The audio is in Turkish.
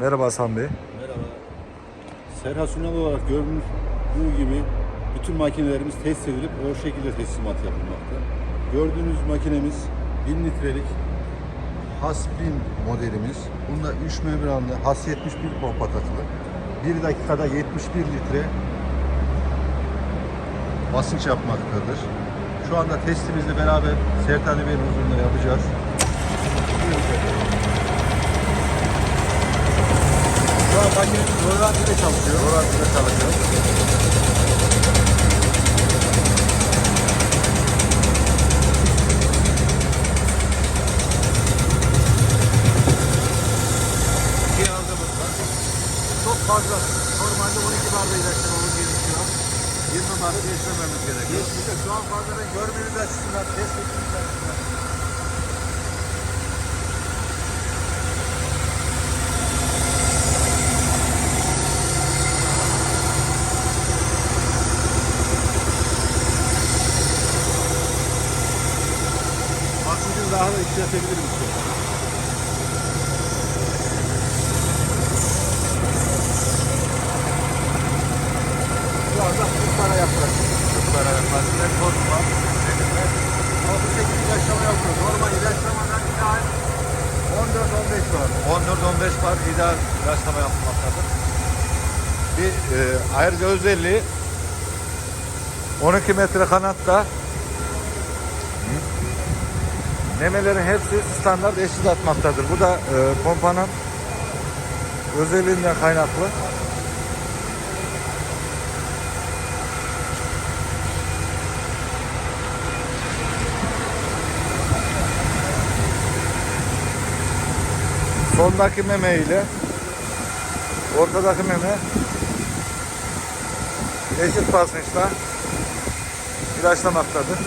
Merhaba Hasan Bey. Merhaba. Serha Sünal olarak gördüğünüz gibi bütün makinelerimiz test edilip o şekilde teslimat yapılmakta. Gördüğünüz makinemiz 1000 litrelik Hasbin modelimiz. Bunda 3 membranlı Has 71 pompa takılı. 1 dakikada 71 litre basınç yapmaktadır. Şu anda testimizle beraber Serhat Bey'in huzurunda yapacağız. Şu Rolanti'de çalışıyor. Rolanti'de çalışıyor. Cihazımız var. Çok fazla. Normalde 12 barda ilaçlamamız gerekiyor. 20 barda değiştirmemiz gerekiyor. Geçmişte şu an fazla görmeniz açısından, test etmeniz daha da yükseltebilirim istiyorsan. Şu anda 40 para yaptık. 40 para yaptık. Ne var. Ama bu şekilde ilaçlama yapıyoruz. Normal ilaçlamadan ideal 14-15 var. 14-15 par ideal ilaçlama yapılmaktadır. Bir e, ayrıca özelliği 12 metre kanatta memelerin hepsi standart eşit atmaktadır. Bu da e, pompanın özelliğinden kaynaklı. Sondaki meme ile ortadaki meme eşit basınçla ilaçlamaktadır.